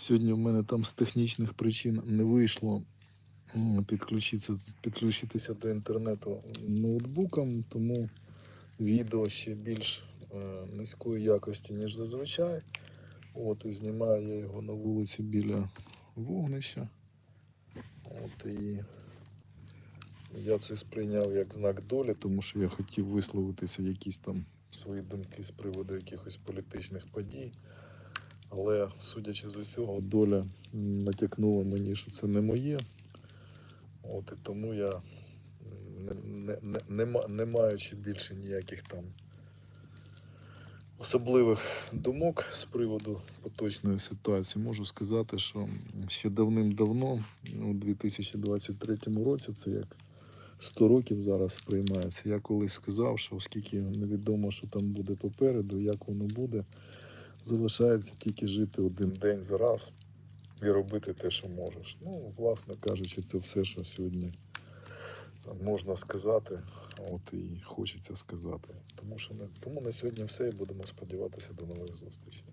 Сьогодні в мене там з технічних причин не вийшло підключитися, підключитися до інтернету ноутбуком, тому відео ще більш е, низької якості, ніж зазвичай. От, і знімаю я його на вулиці біля вогнища. От, і я це сприйняв як знак долі, тому що я хотів висловитися якісь там свої думки з приводу якихось політичних подій. Але судячи з усього, доля натякнула мені, що це не моє. От і тому я, не, не, не, не, маючи більше ніяких там особливих думок з приводу поточної ситуації, можу сказати, що ще давним-давно, у 2023 році, це як 100 років зараз сприймається. Я колись сказав, що оскільки невідомо, що там буде попереду, як воно буде, залишається тільки жити один день за раз і робити те, що можеш. Ну, власне кажучи, це все, що сьогодні можна сказати, от і хочеться сказати. Тому що на, тому на сьогодні все і будемо сподіватися до нових зустрічей.